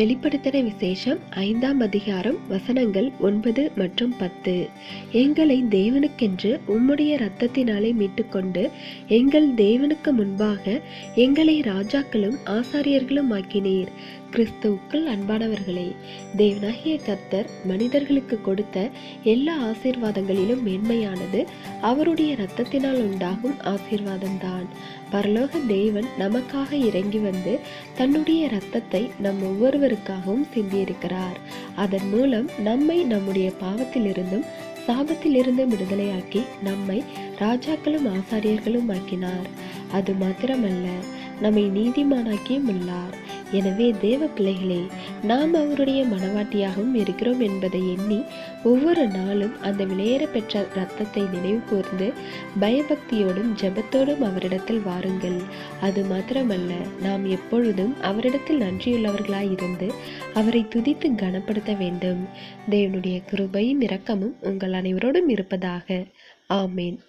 வெளிப்படுத்தின விசேஷம் ஐந்தாம் அதிகாரம் வசனங்கள் ஒன்பது மற்றும் பத்து. எங்களை தேவனுக்கென்று உம்முடைய இரத்தத்தினாலே மீட்டுக்கொண்டு எங்கள் தேவனுக்கு முன்பாக எங்களை ராஜாக்களும் ஆசாரியர்களும் ஆக்கினீர். கிறிஸ்துவுக்குள் அன்பானவர்களே தேவனாகிய கர்த்தர் மனிதர்களுக்கு கொடுத்த எல்லா ஆசீர்வாதங்களிலும் மேன்மையானது அவருடைய இரத்தத்தினால் உண்டாகும் ஆசீர்வாதம்தான். பரலோக தேவன் நமக்காக இறங்கி வந்து தன்னுடைய இரத்தத்தை நம் ஒவ்வொருவருக்காகவும் சிந்தியிருக்கிறார். அதன் மூலம் நம்மை நம்முடைய பாவத்திலிருந்தும் சாபத்திலிருந்தும் விடுதலையாக்கி நம்மை ராஜாக்களும் ஆசாரியர்களும் ஆக்கினார். அது மாத்திரமல்ல நம்மை நீதிமானாக்கியும் உள்ளார். எனவே தேவ பிள்ளைகளே நாம் அவருடைய மனவாட்டியாகவும் இருக்கிறோம் என்பதை எண்ணி ஒவ்வொரு நாளும் அந்த விலையேற பெற்ற ரத்தத்தை நினைவு கூர்ந்து பயபக்தியோடும் ஜெபத்தோடும் அவரிடத்தில் வாருங்கள். அது மாத்திரமல்ல நாம் எப்பொழுதும் அவரிடத்தில் நன்றியுள்ளவர்களாய் இருந்து அவரை துதித்து கனப்படுத்த வேண்டும். தேவனுடைய கிருபையும் இரக்கமும் உங்கள் அனைவரோடும் இருப்பதாக. ஆமேன்.